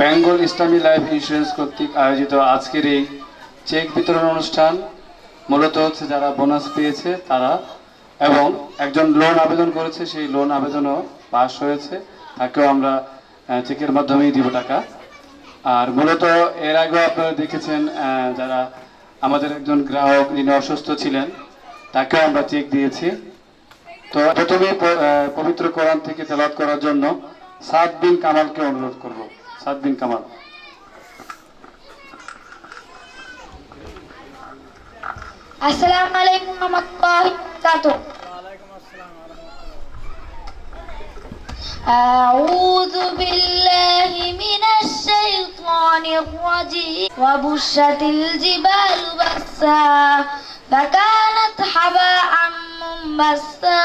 Bengal Islami life insurance কর্তৃক আয়োজিত আজকের এই চেক বিতরণ অনুষ্ঠান, মূলত হচ্ছে যারা বোনাস পেয়েছে তারা এবং একজন লোন আবেদন করেছে, সেই লোন আবেদনও পাশ হয়েছে। তাকেও আমরা চেকের মাধ্যমেই দিব টাকা। আর মূলত এর আগেও আপনারা দেখেছেন যারা আমাদের একজন গ্রাহক, যিনি অসুস্থ ছিলেন, তাকেও আমরা চেক দিয়েছি। তো প্রথমে পবিত্র কোরআন থেকে তেলাত করার জন্য সাদ বিন কামালকে অনুরোধ করব। সাদ বিন কামাল السلام عليكم ورحمة الله وبركاته أعوذ بالله من الشيطان الرجيم وبشت الجبال بسا فكانت حباء منبسا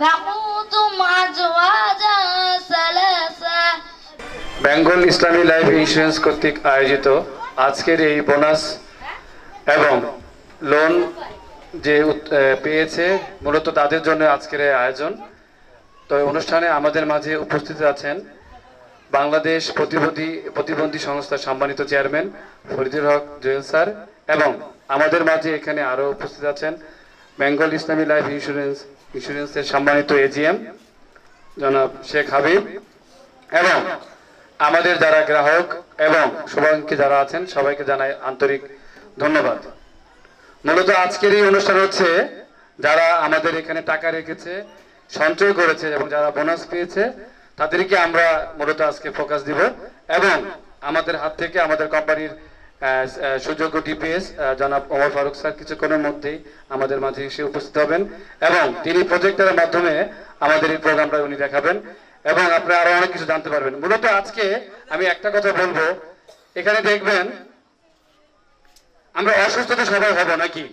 فقلتم أزواجا ثلاثا বেঙ্গল ইসলামী লাইফ ইন্স্যুরেন্স কর্তৃক আয়োজিত আজকের এই বোনাস এবং লোন যে পেয়েছে, মূলত তাদের জন্য আজকের এই আয়োজন। তো অনুষ্ঠানে আমাদের মাঝে উপস্থিত আছেন বাংলাদেশ প্রতিবন্ধী প্রতিবন্ধী সংস্থার সম্মানিত চেয়ারম্যান ফরিদুল হক জুয়েল স্যার এবং আমাদের মাঝে এখানে আরও উপস্থিত আছেন বেঙ্গল ইসলামী লাইফ ইন্স্যুরেন্স, ইন্স্যুরেন্সের সম্মানিত এজিএম জনাব শেখ হাবিব এবং আমাদের যারা গ্রাহক এবং শুভাকাঙ্ক্ষী যারা আছেন, সবাইকে জানাই আন্তরিক ধন্যবাদ। মূলত আজকের এই অনুষ্ঠান হচ্ছে যারা আমাদের এখানে টাকা রেখেছে, সঞ্চয় করেছে এবং যারা বোনাস পেয়েছে, তাদেরকে আমরা মূলত আজকে ফোকাস দিব এবং আমাদের হাত থেকে আমাদের কোম্পানির সুযোগ্য ডিপিএস জনাব ওমর ফারুক স্যার কিছুক্ষণের মধ্যেই আমাদের মাঝে এসে উপস্থিত হবেন এবং তিনি প্রজেক্টরের মাধ্যমে আমাদের এই প্রোগ্রামটা উনি দেখাবেন। এবং আপনি আরও অনেক কিছু জানতে পারবেন। মূলত আজকে আমি একটা কথা বলব। এখানে দেখবেন, আমরা অসুস্থ তো সবাই হব নাকি?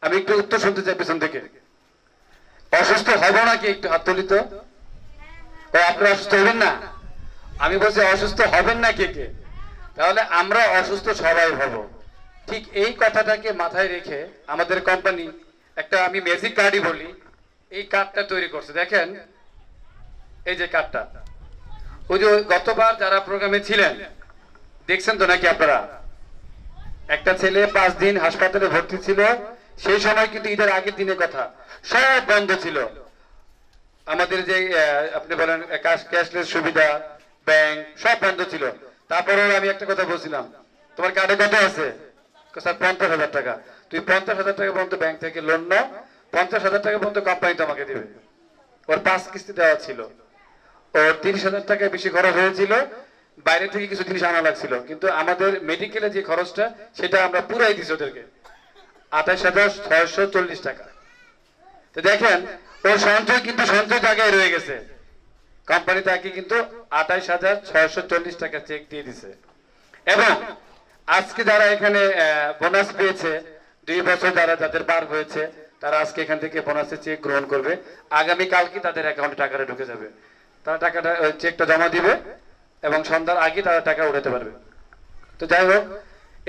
আমি একটু উত্তর শুনতে চাই পেছন থেকে। অসুস্থ হব নাকি একটু হাত তুলি তো? ও, আপনারা অসুস্থ হবেন না? আমি বলছি, অসুস্থ হবেন না কে কে? তাহলে আমরা অসুস্থ সবাই হব। ঠিক এই কথাটাকে মাথায় রেখে আমাদের কোম্পানি একটা আমি ম্যাজিক কার্ডই বলি। এই কার্ডটা তৈরি করছে। দেখেন এই যে কার্ডটা। ওই যে গতবার যারা প্রোগ্রামে ছিলেন, দেখছেন তো নাকি আপনারা? একটা ছেলে পাঁচ দিন হাসপাতালে ভর্তি ছিল, সেই সময় কিন্তু ঈদের আগের দিনের কথা। সব বন্ধ ছিল। আমাদের যে আপনি বলেন ক্যাশলেস সুবিধা ব্যাংক সব বন্ধ ছিল। তারপরেও আমি একটা কথা বলছিলাম, তোমার কার্ডে কত আছে? স্যার, পঞ্চাশ হাজার টাকা। তুই পঞ্চাশ হাজার টাকা পর্যন্ত ব্যাংক থেকে লোন নাও, পঞ্চাশ হাজার টাকা পর্যন্ত কোম্পানি তোমাকে দেবে। ওর পাঁচ কিস্তি দেওয়া ছিল। তিরিশ হাজার টাকা বেশি খরচ হয়েছিল। বাইরে থেকে কিছু জিনিস আনা লাগছিল। কিন্তু আমাদের মেডিকেলে যে খরচটা, সেটা আমরা পুরাই দিছি ওদেরকে। আঠাশ হাজার ছয়শো চল্লিশ টাকা। তো দেখেন সঞ্চয় কিন্তু সঞ্চয় রয়ে গেছে। কোম্পানি তাকে কিন্তু হাজার ছয়শো চল্লিশ টাকা চেক দিয়ে দিছে। এবং আজকে যারা এখানে বোনাস পেয়েছে, দুই বছর যারা, যাদের পার হয়েছে, তারা আজকে এখান থেকে বোনাসের চেক গ্রহণ করবে। আগামী কালকে তাদের অ্যাকাউন্টে টাকাটা ঢুকে যাবে। তারা টাকাটা চেকটা জমা দিবে এবং সন্ধ্যার আগে তারা টাকা উঠাতে পারবে। তো যাই হোক,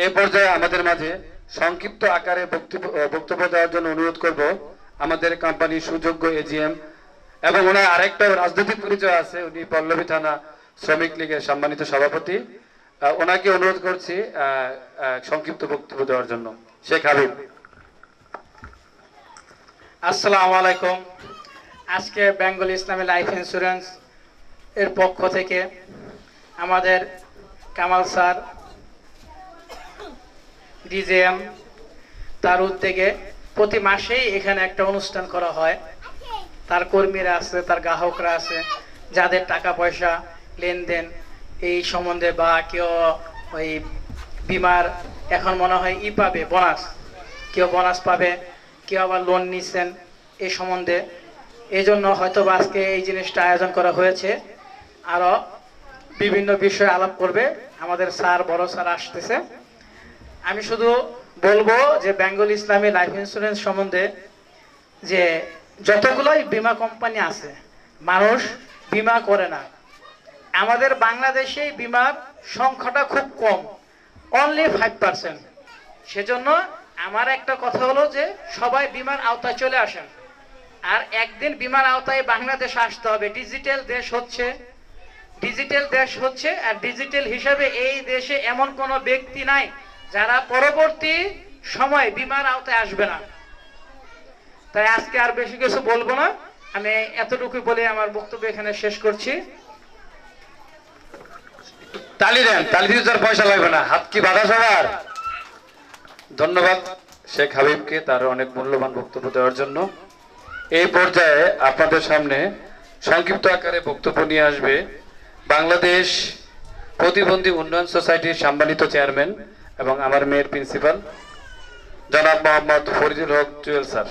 এ পর্যায়ে আমাদের মাঝে সংক্ষিপ্ত আকারে বক্তব্য দেওয়ার জন্য অনুরোধ করব আমাদের কোম্পানির সুযোগ্য এজিএম এবং ওনার আরেকটা রাজনৈতিক পরিচয় আছে, উনি পল্লবী থানা শ্রমিক লীগের সম্মানিত সভাপতি। ওনাকে অনুরোধ করছি সংক্ষিপ্ত বক্তব্য দেওয়ার জন্য। শেখ হাবিব। আসসালামু আলাইকুম। আজকে বেঙ্গল ইসলামী লাইফ ইন্স্যুরেন্স এর পক্ষ থেকে আমাদের কামাল স্যার, ডিজেএম, তার উদ্যোগে প্রতি মাসেই এখানে একটা অনুষ্ঠান করা হয়। তার কর্মীরা আছে, তার গ্রাহকরা আছে, যাদের টাকা পয়সা, লেনদেন এই সম্বন্ধে বা কেউ ওই বিমার এখন মনে হয় ই পাবে, বোনাস। কেউ বোনাস পাবে, কেউ আবার লোন নিচ্ছেন এই সম্বন্ধে। এই জন্য হয়তো আজকে এই জিনিসটা আয়োজন করা হয়েছে। আরও বিভিন্ন বিষয়ে আলাপ করবে। আমাদের স্যার, বড় স্যার আসতেছে। আমি শুধু বলব যে বেঙ্গল ইসলামী লাইফ ইন্স্যুরেন্স সম্বন্ধে যে যতগুলোই বিমা কোম্পানি আছে, মানুষ বিমা করে না। আমাদের বাংলাদেশে বিমার সংখ্যাটা খুব কম অনলি ফাইভ পার্সেন্ট সেজন্য আমার একটা কথা হলো যে সবাই বিমার আওতায় চলে আসেন। আর একদিন বিমার আওতায় বাংলাদেশ আসতে হবে। ডিজিটাল দেশ হচ্ছে ডিজিটাল দেশ হচ্ছে, আর ডিজিটাল হিসাবে এই দেশে এমন কোনো ব্যক্তি নাই যারা পরবর্তী সময় বিমার আওতায় আসবে না। তাই আজকে আর বেশি কিছু বলব না। আমি এতটুকু বলে আমার বক্তব্য এখানে শেষ করছি। তালি দেন, তালি দিতে তার পয়সা লাগবে না। হাত কি বাধা সবার? ধন্যবাদ শেখ হাবিবকে তার অনেক মূল্যবান বক্তব্য দেওয়ার জন্য। এই পর্যায়ে আপনাদের সামনে সংক্ষিপ্ত আকারে বক্তব্য নিয়ে আসবে বাংলাদেশ প্রতিবন্ধী উন্নয়ন সোসাইটির সম্মানিত চেয়ারম্যান এবং আমার মেয়ের প্রিন্সিপাল, জনাব মোহাম্মদ ফরিদুল হক জুয়েল স্যার।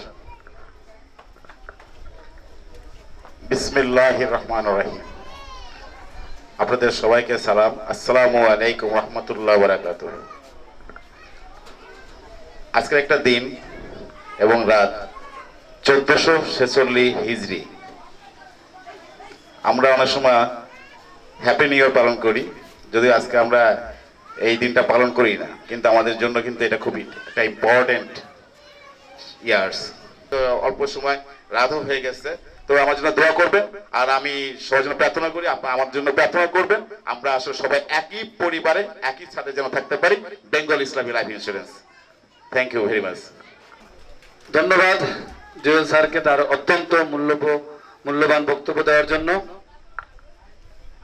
বিসমিল্লাহ রহমান রহিম। আপনাদের সবাইকে সালাম। আসসালামু আলাইকুম রহমতুল্লাহ বারাকাত আজকের একটা দিন এবং রাত চোদ্দশো ছেচল্লিশ হিজড়ি। আমরা অনেক সময় হ্যাপি নিউ ইয়ার পালন করি। যদিও আজকে আমরা এই দিনটা পালন করি না, কিন্তু আমাদের জন্য কিন্তু এটা খুবই একটা ইম্পর্টেন্ট ইয়ার্স তো অল্প সময় রাতও হয়ে গেছে, তো আমার জন্য দোয়া করবেন, আর আমি সবার জন্য প্রার্থনা করি আপনারা আমার জন্য প্রার্থনা করবেন, আমরা আসলে সবাই একই পরিবারে, একই ছাদে যেন থাকতে পারি Bengal Islami life insurance thank you very much ধন্যবাদ, জুয়েল স্যারকে তার অত্যন্ত মূল্যব, মূল্যবান বক্তব্য দেওয়ার জন্য।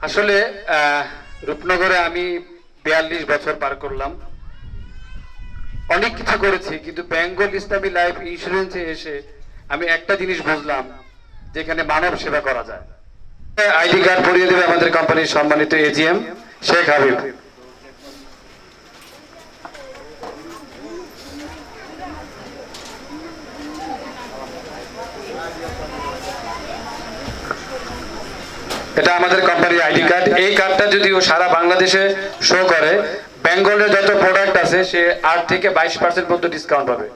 আসলে রূপনগরে আমি বিয়াল্লিশ বছর পার করলাম। অনেক কিছু করেছি, কিন্তু বেঙ্গল ইসলামী লাইফ ইন্স্যুরেন্সে এসে আমি একটা জিনিস বুঝলাম, যেখানে মানব সেবা করা যায়। আইডি কার্ড পরিয়ে দেবে আমাদের কোম্পানির সম্মানিত এজিএম শেখ হাবিব। এটা আমাদের কোম্পানির আইডি কার্ড এই কার্ডটা যদি ও সারা বাংলাদেশে শো করে বেঙ্গলের যত প্রোডাক্ট আছে, সে আট থেকে বাইশ পার্সেন্ট পর্যন্ত ডিসকাউন্ট পাবে।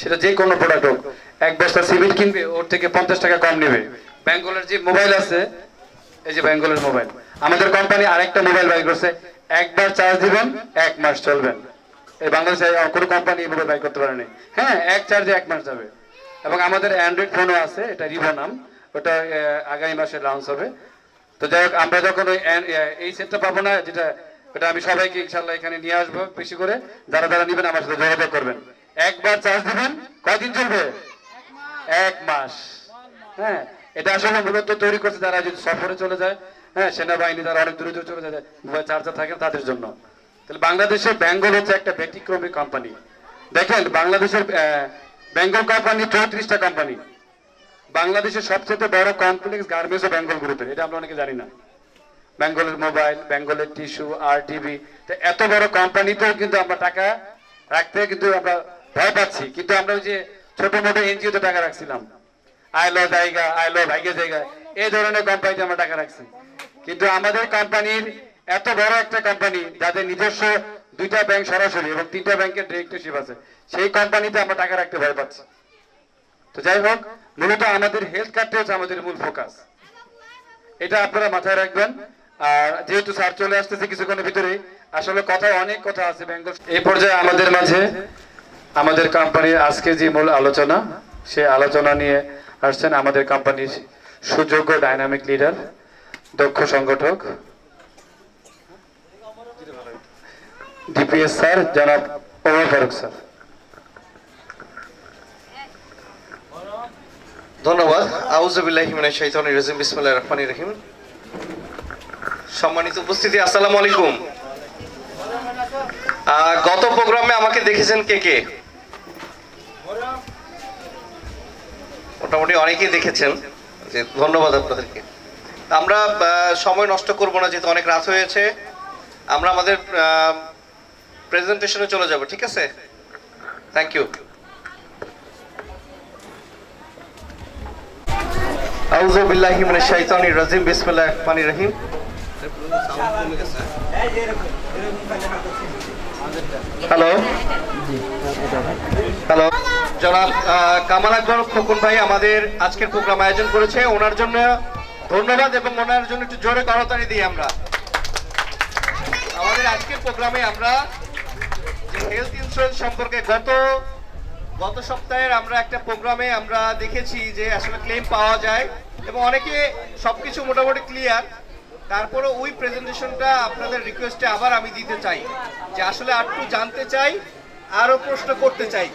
সেটা যে কোনো প্রোডাক্ট হোক। এক বস্তা সিমেন্ট কিনবে, ওর থেকে পঞ্চাশ টাকা কম নেবে। বেঙ্গলের যে মোবাইল আছে, এই যে বেঙ্গলের মোবাইল আমাদের কোম্পানি আরেকটা মোবাইল বাই করছে। একবার চার্জ দিবেন, এক মাস চলবেন এই বাংলাদেশে কোনো কোম্পানি মোবাইল বাই করতে পারেনি। হ্যাঁ এক চার্জে এক মাস যাবে। এবং আমাদের অ্যান্ড্রয়েড ফোনও আছে, এটা রিভো নাম। ওটা আগামী মাসে লঞ্চ হবে। তো যাই হোক, আমরা যখন ওই এই সেটটা পাবো না, যেটা ওটা আমি সবাইকে ইনশাল্লাহ এখানে নিয়ে আসব বেশি করে। যারা যারা নেবেন আমার সাথে যোগাযোগ করবেন। একবার চার্জ দিবেন, কয়দিন চলবে? এক মাস। হ্যাঁ এটা আসলে মূলত তৈরি করছে যারা যদি সফরে চলে যায় হ্যাঁ সেনাবাহিনী যারা অনেক দূরে দূরে চলে যায়, মোবাইল চার্জার থাকে তাদের জন্য। তাহলে বাংলাদেশের বেঙ্গল হচ্ছে একটা ব্যতিক্রমী কোম্পানি দেখেন, বাংলাদেশের বেঙ্গল কোম্পানি চৌত্রিশটা কোম্পানি বাংলাদেশের সবচেয়ে বড় কমপ্লেক্স গার্মেন্টস বেঙ্গল গ্রুপের এটা আমরা অনেকে জানি না। বেঙ্গলের মোবাইল বেঙ্গলের টিস্যু আর টিভি এত বড় কোম্পানিতেও কিন্তু আমরা টাকা রাখতে কিন্তু আমরা ভয় পাচ্ছি। কিন্তু আমরা ওই যে ছোট মোটো এনজিওতে টাকা রাখছিলাম। আইলো জায়গা আইলো ভাইগে জায়গা এই ধরনের কোম্পানিতে আমরা টাকা রাখছি। কিন্তু আমাদের কোম্পানির এত বড় একটা কোম্পানি যাদের নিজস্ব দুইটা ব্যাংক সরাসরি এবং তিনটা ব্যাংকের ডিরেক্টরশিপ আছে, সেই কোম্পানিতে আমরা টাকা রাখতে ভয় পাচ্ছি। তো যাই হোক মূলত আমাদের হেলথ কার্ডটা হচ্ছে আমাদের মূল ফোকাস এটা আপনারা মাথায় রাখবেন। আর যেহেতু স্যার চলে আসতেছে কিছুক্ষণের ভিতরে, আসলে কথা, অনেক কথা আছে বেঙ্গল এই পর্যায়ে আমাদের মাঝে আমাদের কোম্পানির আজকে যে মূল আলোচনা, সে আলোচনা নিয়ে আসছেন আমাদের কোম্পানির সুযোগ্য ডাইনামিক লিডার দক্ষ সংগঠক ডিপিএস স্যার জনাব ওমর ফারুক স্যার ধন্যবাদ। আউজুবিল্লাহি মিনাশ শাইতানির রাজিম। বিসমিল্লাহির রহমানির রহিম। সম্মানিত উপস্থিতি, আসসালামু আলাইকুম। গত প্রোগ্রামে আমাকে দেখেছেন কে কে? মোটামুটি অনেকেই দেখেছেন, যে ধন্যবাদ আপনাদেরকে। আমরা সময় নষ্ট করব না, যেহেতু অনেক রাত হয়েছে। আমরা আমাদের প্রেজেন্টেশনে চলে যাব, ঠিক আছে? থ্যাংক ইউ আউযু বিল্লাহি মিনাশ শাইতানির রাজিম, বিসমিল্লাহির রহমানির রহিম। হ্যালো? হ্যালো? জনাব কামাল আকবর, খোকন ভাই আমাদের আজকের প্রোগ্রাম আয়োজন করেছে। ওনার জন্য ধন্যবাদ এবং ওনার জন্য একটু জোরে করতালি দিই আমরা। আমাদের আজকের প্রোগ্রামে আমরা হেলথ ইন্স্যুরেন্স সম্পর্কে গত গত সপ্তাহের আমরা একটা প্রোগ্রামে আমরা দেখেছি যে আসলে ক্লেম পাওয়া যায় এবং অনেকে সবকিছু মোটামুটি ক্লিয়ার তারপরে ওই প্রেজেন্টেশনটা আপনাদের রিকোয়েস্টে আবার আমি দিতে চাই যে আসলে আর একটু জানতে চাই, আরও প্রশ্ন করতে চাই।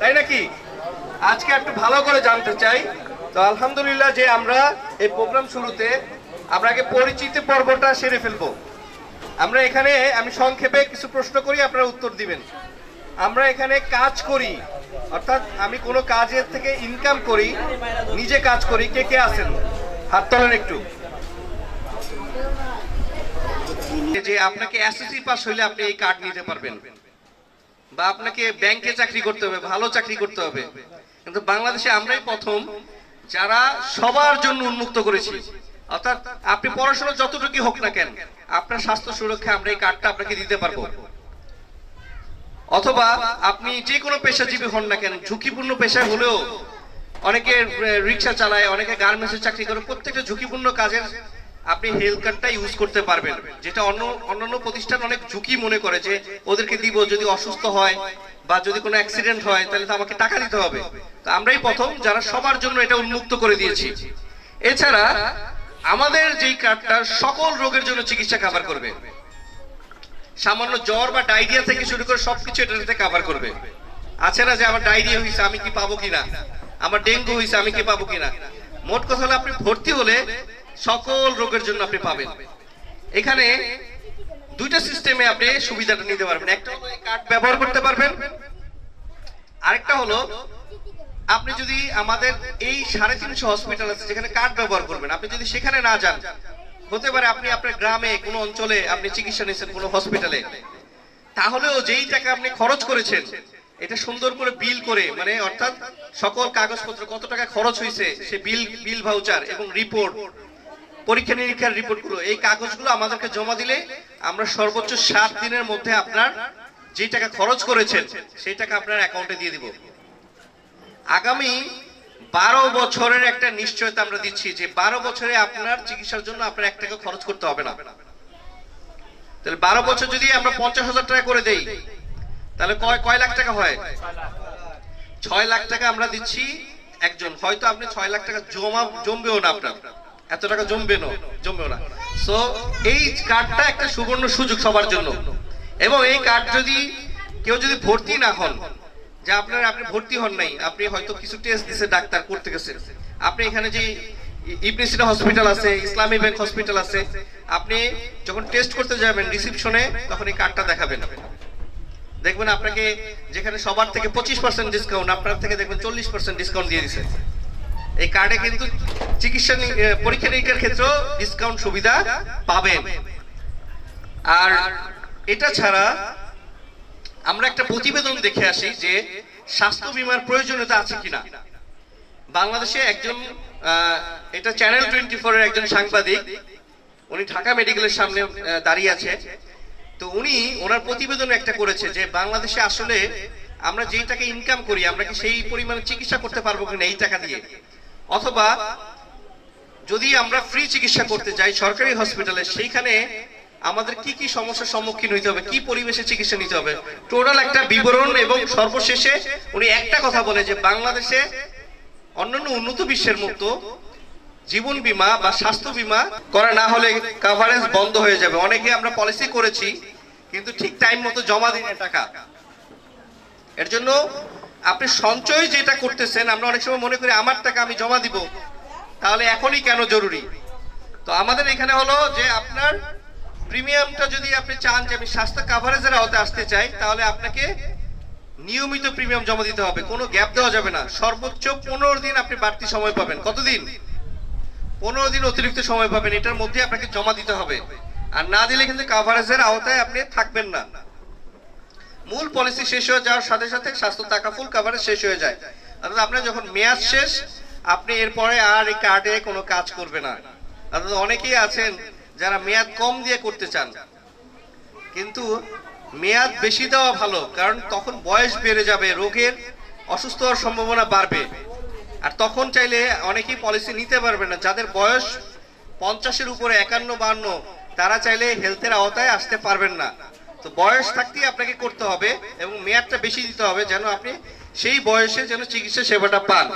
তাই নাকি? আজকে একটু ভালো করে জানতে চাই। তো আলহামদুলিল্লাহ যে আমরা এই প্রোগ্রাম শুরুতে আমরা আগে পরিচিতি পর্বটা সেরে ফেলব। আমরা এখানে আমি সংক্ষেপে কিছু প্রশ্ন করি, আপনারা উত্তর দিবেন। আমরা এখানে কাজ করি। অর্থাৎ আমি কোনো কাজের থেকে ইনকাম করি, নিজে কাজ করি, কে কে আছেন? হাত তোলেন একটু। যে আপনাকে এসএসসি পাস হইলে আপনি এই কার্ড নিতে পারবেন। বা আপনাকে ব্যাংকে চাকরি করতে হবে, ভালো চাকরি করতে হবে। কিন্তু বাংলাদেশে আমরাই প্রথম যারা সবার জন্য উন্মুক্ত করেছি। অর্থাৎ আপনি পড়াশোনা যতটুকু হোক না কেন, আপনার স্বাস্থ্য সুরক্ষা আমরা এই কার্ডটা আপনাকে দিতে পারব। অথবা আপনি যে কোনো পেশাজীবী হন না কেন, ঝুঁকিপূর্ণ পেশায় হলেও অনেকে রিক্সা চালায়, অনেকে গার্মেন্টসে চাকরি করে, প্রত্যেকটা ঝুঁকিপূর্ণ কাজের আপনি হেলথ কার্ডটা ইউজ করতে পারবেন, যেটা অন্য, অন্যান্য প্রতিষ্ঠান অনেক ঝুঁকি মনে করে যে ওদেরকে দিব, যদি অসুস্থ হয় বা যদি কোনো অ্যাক্সিডেন্ট হয়, তাহলে তো আমাকে টাকা দিতে হবে। তো আমরাই প্রথম যারা সবার জন্য এটা উন্মুক্ত করে দিয়েছি। এছাড়া আমাদের যেই কার্ডটা সকল রোগের জন্য চিকিৎসা কভার করবে। সামান্য জ্বর বা ডায়রিয়া থেকে শুরু করে সবকিছু এটাতে কভার করবে। আছে না যে আমার ডায়রিয়া হয়েছে আমি কি পাবো কিনা? আমার ডেঙ্গু হয়েছে আমি কি পাবো কিনা? মোট কথা হলো আপনি ভর্তি হলে সকল রোগের জন্য আপনি পাবেন। এখানে দুইটা সিস্টেমে আপনি সুবিধাটা নিতে পারবেন। একটা হলো কার্ড ব্যবহার করতে পারবেন। আরেকটা হলো আপনি যদি আমাদের এই সাড়ে তিনশো হসপিটাল আছে যেখানে কার্ড ব্যবহার করবেন, আপনি যদি সেখানে না যান হতে পারে আপনি আপনার গ্রামে কোনো অঞ্চলে আপনি চিকিৎসা নিয়েছেন, কোনো হসপিটালে তাহলেও যেই টাকা আপনি খরচ করেছেন, এটা সুন্দর করে বিল করে মানে অর্থাৎ সকল কাগজপত্র, কত টাকা খরচ হয়েছে সে বিল বিল ভাউচার এবং রিপোর্ট পরীক্ষা নিরীক্ষার রিপোর্টগুলো এই কাগজগুলো আমাদেরকে জমা দিলে আমরা সর্বোচ্চ সাত দিনের মধ্যে আপনার যে টাকা খরচ করেছেন, সেই টাকা আপনার অ্যাকাউন্টে দিয়ে দিব। আগামী বারো বছরের একটা নিশ্চয়তা আমরা দিচ্ছি যে বারো বছরে আপনার চিকিৎসার জন্য আপনার এক টাকা খরচ করতে হবে না। তাহলে বারো বছর যদি আমরা পঞ্চাশ হাজার টাকা করে দেই, তাহলে কয় কয় লাখ টাকা হয়? ছয় লাখ টাকা আমরা দিচ্ছি একজন। হয়তো আপনি ছয় লাখ টাকা জমা জমবেও না আপনার। এত টাকা জমবে না, জমবেও না। সো এই কার্ডটা একটা সুবর্ণ সুযোগ সবার জন্য। এবং এই কার্ড যদি কেউ যদি ভর্তি না হন যে আপনার আপনি ভর্তি হন নাই, আপনি হয়তো কিছু টেস্ট দিছে ডাক্তার করতে গেছেন। আপনি এখানে যে ইবনে হসপিটাল আছে ইসলামী ব্যাংক হসপিটাল আছে, আপনি যখন টেস্ট করতে যাবেন রিসিপশনে তখন এই কার্ডটা দেখাবেন। দেখবেন আপনাকে যেখানে সবার থেকে পঁচিশ পার্সেন্ট ডিসকাউন্ট আপনার থেকে দেখবেন চল্লিশ পার্সেন্ট ডিসকাউন্ট দিয়ে দিছে। এই কার্ডে কিন্তু চিকিৎসা পরীক্ষা নিরীক্ষার ক্ষেত্রেও ডিসকাউন্ট সুবিধা পাবেন। আর এটা ছাড়া আমরা একটা প্রতিবেদন দেখে আসি যে স্বাস্থ্য বীমার প্রয়োজনীয়তা আছে কিনা। বাংলাদেশে একজন এটা চ্যানেল টোয়েন্টি ফোর এর একজন সাংবাদিক, উনি ঢাকা মেডিকেলের সামনে দাঁড়িয়ে আছে। তো উনি ওনার প্রতিবেদন একটা করেছে যে বাংলাদেশে আসলে আমরা যেই টাকা ইনকাম করি, আমরা কি সেই পরিমাণে চিকিৎসা করতে পারব কিনা এই টাকা দিয়ে? অথবা যদি আমরা ফ্রি চিকিৎসা করতে যাই সরকারি হসপিটালে সেইখানে আমাদের কি কি সমস্যার সম্মুখীন হইতে হবে? কি পরিবেশে চিকিৎসা নিতে হবে? টোটাল একটা বিবরণ এবং সর্বশেষে উনি একটা কথা বলে যে বাংলাদেশে অন্যান্য উন্নত বিশ্বের মতো জীবন বীমা বা স্বাস্থ্য বীমা করা না হলে কাভারেজ বন্ধ হয়ে যাবে। অনেকে আমরা পলিসি করেছি, কিন্তু ঠিক টাইম মতো জমা দিন টাকা। এর জন্য আপনি সঞ্চয় যেটা করতেছেন, আমরা অনেক সময় মনে করি, আমার টাকা আমি জমা দিব, তাহলে এখনই কেন জরুরি? তো আমাদের এখানে হলো যে আপনার প্রিমিয়ামটা যদি আপনি চান যে আমি স্বাস্থ্য কাভারেজের আওতায় আসতে চাই, তাহলে আপনাকে নিয়মিত প্রিমিয়াম জমা দিতে হবে। কোনো গ্যাপ দেওয়া যাবে না। সর্বোচ্চ পনেরো দিন আপনি বাড়তি সময় পাবেন। কতদিন? পনেরো দিন অতিরিক্ত সময় পাবেন। এটার মধ্যে আপনাকে জমা দিতে হবে। আর না দিলে কিন্তু কাভারেজের আওতায় আপনি থাকবেন না। মূল পলিসি শেষ হয়ে যাওয়ার সাথে সাথে স্বাস্থ্য টাকা ফুল কাভারেজ শেষ হয়ে যায়। অর্থাৎ আপনার যখন মেয়াদ শেষ, আপনি এরপরে আর এই কার্ডে কোনো কাজ করবে না। অর্থাৎ অনেকেই আছেন যারা মেয়াদ কম দিয়ে করতে চান। কিন্তু মেয়াদ বেশি দেওয়া ভালো, কারণ তখন বয়স বেড়ে যাবে, রোগের অসুস্থ হওয়ার সম্ভাবনা বাড়বে। আর তখন চাইলে অনেকেই পলিসি নিতে পারবে না, যাদের বয়স পঞ্চাশের উপরে, একান্ন, বান্ন, তারা চাইলে হেলথের আওতায় আসতে পারবেন না। তো বয়স থাকতেই আপনাকে করতে হবে এবং মেয়াদটা বেশি দিতে হবে যেন আপনি সেই বয়সে যেন চিকিৎসা সেবাটা পান।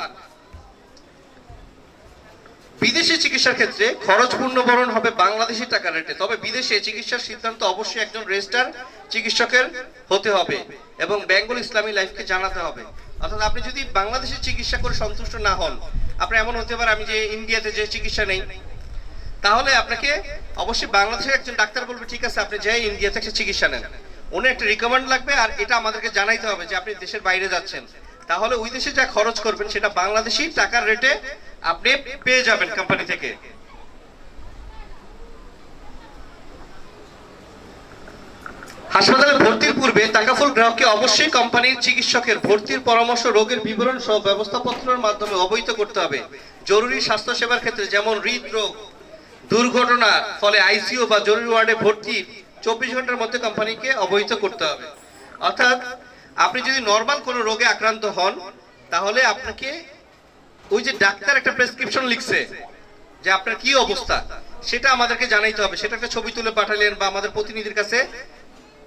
বিদেশি চিকিৎসার ক্ষেত্রে খরচ পূর্ণবরণ হবে বাংলাদেশি টাকা রেটে। তবে বিদেশে চিকিৎসার সিদ্ধান্ত অবশ্যই একজন রেজিস্টার চিকিৎসকের হতে হবে এবং বেঙ্গল ইসলামী লাইফকে জানাতে হবে। অর্থাৎ আপনি যদি বাংলাদেশে চিকিৎসা করে সন্তুষ্ট না হন আপনার এমন হতে পারে আমি যে ইন্ডিয়াতে যে চিকিৎসা নেই, তাহলে আপনাকে অবশ্যই বাংলাদেশের একজন ডাক্তার বলবে, ঠিক আছে, আপনি যাই ইন্ডিয়া থেকে চিকিৎসা নেন। উনি একটা রিকমেন্ড লাগবে আর এটা আমাদেরকে জানাইতে হবে যে আপনি দেশের বাইরে যাচ্ছেন। তাহলে ওই দেশে যা খরচ করবেন সেটা বাংলাদেশি টাকার রেটে আপনি পেয়ে যাবেন কোম্পানি থেকে। হাসপাতালে ভর্তির পূর্বে টাকাফুল গ্রাহককে অবশ্যই কোম্পানির চিকিৎসকের ভর্তির পরামর্শ, রোগের বিবরণ সহ ব্যবস্থাপত্রের মাধ্যমে অবহিত করতে হবে। জরুরি স্বাস্থ্য সেবার ক্ষেত্রে যেমন হৃদরোগ, দুর্ঘটনা, ফলে আইসিইউ বা জরুরি ওয়ার্ডে ভর্তি চব্বিশ ঘণ্টার মধ্যে কোম্পানিকে অবহিত করতে হবে। অর্থাৎ আপনি যদি নর্মাল কোনো রোগে আক্রান্ত হন, তাহলে আপনাকে ওই যে ডাক্তার একটা প্রেসক্রিপশন লিখছে যে আপনার কি অবস্থা? সেটা আমাদেরকে জানাইতে হবে। সেটা একটা ছবি তুলে পাঠালেন বা আমাদের প্রতিনিধির কাছে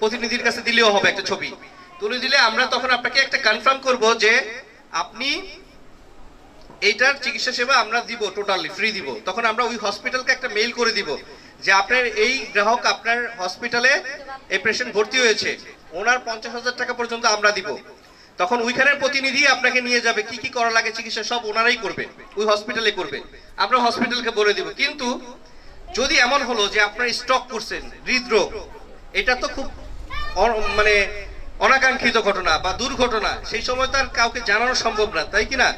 প্রতিনিধির কাছে দিলেও হবে একটা ছবি। তুলে দিলে আমরা তখন আপনাকে একটা কনফার্ম করব যে আপনি এইটার চিকিৎসা সেবা আমরা দিব টোটালি ফ্রি দিব। তখন আমরা ওই হসপিটালকে একটা মেইল করে দিব যে আপনার এই গ্রাহক আপনার হসপিটালে এই পেশেন্ট ভর্তি হয়েছে। ওনার পঞ্চাশ হাজার টাকা পর্যন্ত আমরা দিব। তখন ওইখানের প্রতিনিধি আপনাকে নিয়ে যাবে, কি কি করা লাগে, চিকিৎসা সব ওনারাই করবে, ওই হসপিটালে করবে। আমরা হসপিটালকে বলে দিব। কিন্তু যদি এমন হলো যে আপনার স্টক করছেন, হৃদরোগ, এটা তো খুব মানে অনাকাঙ্ক্ষিত ঘটনা বা দুর্ঘটনা, সেই সময় তো আর কাউকে জানানো সম্ভব না, তাই কি না?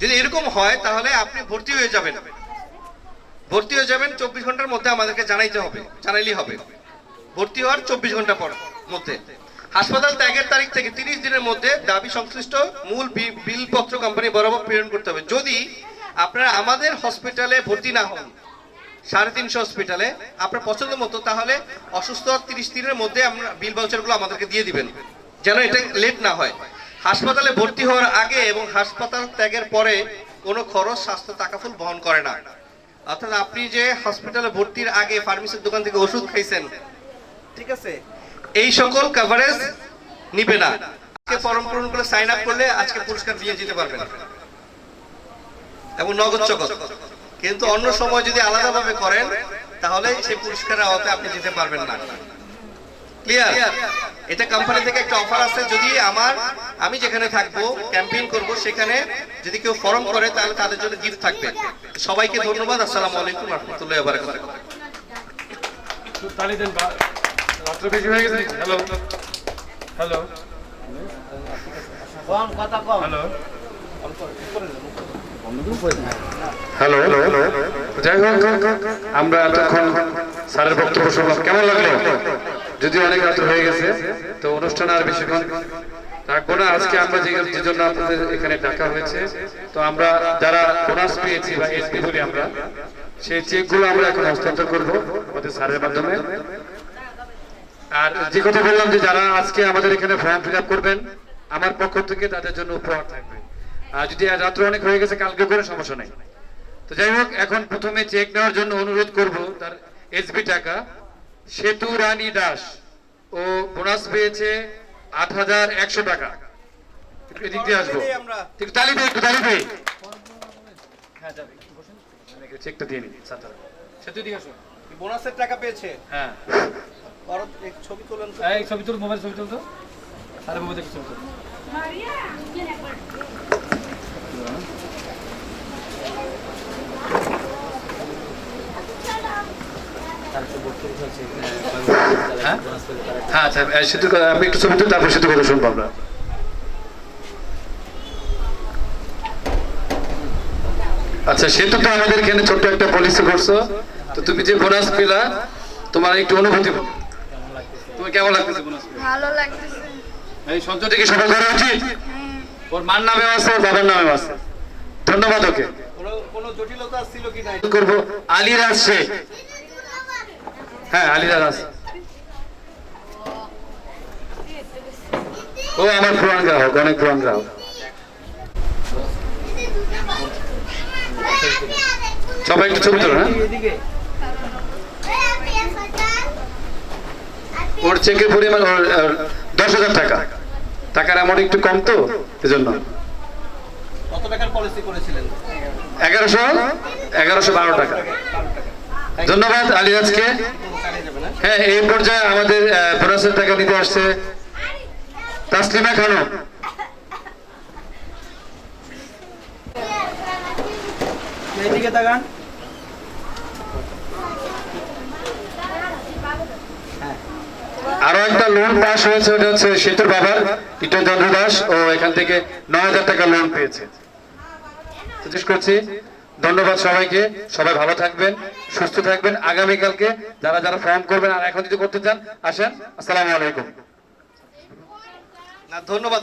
যদি এরকম হয়, তাহলে আপনি ভর্তি হয়ে যাবেন। ভর্তি হয়ে যাবেন, চব্বিশ ঘণ্টার মধ্যে আমাদেরকে জানাইতে হবে, জানাইলেই হবে। ভর্তি হওয়ার চব্বিশ ঘণ্টা পর মধ্যে। হাসপাতাল ত্যাগের তারিখ থেকে তিরিশ দিনের মধ্যে দাবি সংশ্লিষ্ট মূল বিলপত্র কোম্পানি বরাবর প্রেরণ করতে হবে। যদি আপনারা আমাদের হসপিটালে ভর্তি না হন, সাড়ে তিনশো হসপিটালে আপনার পছন্দ মতো, তাহলে অসুস্থ তিরিশ দিনের মধ্যে আমরা বিল ভাউচারগুলো আমাদেরকে দিয়ে দিবেন, যেন এটা লেট না হয়। হাসপাতালে ভর্তি হওয়ার আগে এবং হাসপাতাল ত্যাগের পরে কোনো খরচ, স্বাস্থ্য, টাকাফুল বহন করে না। অর্থাৎ আপনি যে হসপিটালে ভর্তির আগে ফার্মেসির দোকান থেকে ওষুধ খাইছেন, ঠিক আছে? এই সকল কভারেজ নিবে না। আজকে ফর্ম পূরণ করে সাইন আপ করলে আজকে পুরস্কার দিয়ে যেতে পারবেন। এবং নগদ চগদ কিন্তু অন্য সময় যদি আলাদাভাবে করেন তাহলে সেই পুরস্কারের আওতায় আপনি যেতে পারবেন না। ক্লিয়ার এটা কোম্পানি থেকে একটা অফার আছে যদি আমার, আমি যেখানে থাকব ক্যাম্পেইন করব, সেখানে যদি কেউ ফর্ম করে, তাহলে তাদের জন্য গিফট থাকবে। সবাইকে ধন্যবাদ। আসসালামু আলাইকুম রহমতুল্লাহ বারাকাতুহু। রাত্র বেশি হয়ে গেছে? হ্যালো হ্যালো হ্যালো হ্যালো যাই হোক আমরা এতক্ষণ স্যারের বক্তব্য শুনলাম। কেমন লাগল? যদি অনেক রাত হয়ে গেছে তো অনুষ্ঠান আর বেশিক্ষণ রাখব না। আজকে আমরা যে যে জন্য আপনাদের এখানে ডাকা হয়েছে তো আমরা যারা বোনাস পেয়েছি বা এসপি বলি আমরা সেই চেকগুলো আমরা এখন হস্তান্তর করব আমাদের স্যারের মাধ্যমে। আর যে কথা বললাম যে যারা আজকে আমাদের এখানে ফর্ম ফিল করবেন আমার পক্ষ থেকে তাদের জন্য উপহার থাকবে। আর যদি আজ রাত্র অনেক হয়ে গেছে কালকে করে সমস্যা নেই। তো যাই হোক এখন প্রথমে চেক নেওয়ার জন্য অনুরোধ করব তার এসবি টাকা। সেতু রানী দাস ও বোনাস পেয়েছে আট হাজার একশো টাকা। এদিক দিয়ে আসব। একটু তালি দেই একটু তালি দেই হ্যাঁ যাবে একটু বসুন। চেকটা দিয়ে নিন সাথে সেতু দিকে আসো বোনাসের টাকা পেয়েছে? হ্যাঁ। ছবি তোলেন এই ছবি তুল মোবাইল ছবি তুল তো। আরে মোবাইল ছবি তুল হ্যাঁ? হ্যাঁ আচ্ছা কথা আমি একটু ছবি তুল তারপর সেতু কথা শুনব আমরা। আচ্ছা সেতু তো আমাদের এখানে ছোট্ট একটা পলিসি করছ। তো তুমি যে বোনাস পেলা তোমার একটু অনুভূতি বলো। তোমার কেমন লাগতেছে বোনাস ভালো লাগতেছে। এই সঞ্চয়টিকে সফল করা উচিত ওর মার নামে আছে ওর বাবার নামে আছে। ধন্যবাদ ওকে। কোনো কোনো জটিলতা ছিল কি না করব আলিরাজ শেখ হ্যাঁ আলিরাজ ও আমার পুরান গ্রাহক অনেক পুরান গ্রাহক। সবাই একটু ছবি তোলো হ্যাঁ? ওর চেকের পরিমাণ দশ হাজার টাকা। টাকার অ্যামাউন্ট একটু কম তো এজন্য। এগারোশো এগারোশো বারো টাকা। ধন্যবাদ আলিরাজকে হ্যাঁ? এই পর্যায়ে আমাদের বোনাসের টাকা নিতে আসছে। তাসলিমা খানম। এইদিকে তাকান। আরও একটা লোন পাস হয়েছে, ওটা হচ্ছে সেতুর বাবার ইটন চন্দ্র দাস ও এখান থেকে নয় হাজার টাকা লোন পেয়েছে। করছি, ধন্যবাদ সবাইকে, সবাই ভালো থাকবেন, সুস্থ থাকবেন। আগামীকালকে যারা যারা ফর্ম করবেন আর এখন যদি করতে চান, আসেন। আসসালামু আলাইকুম। না, ধন্যবাদ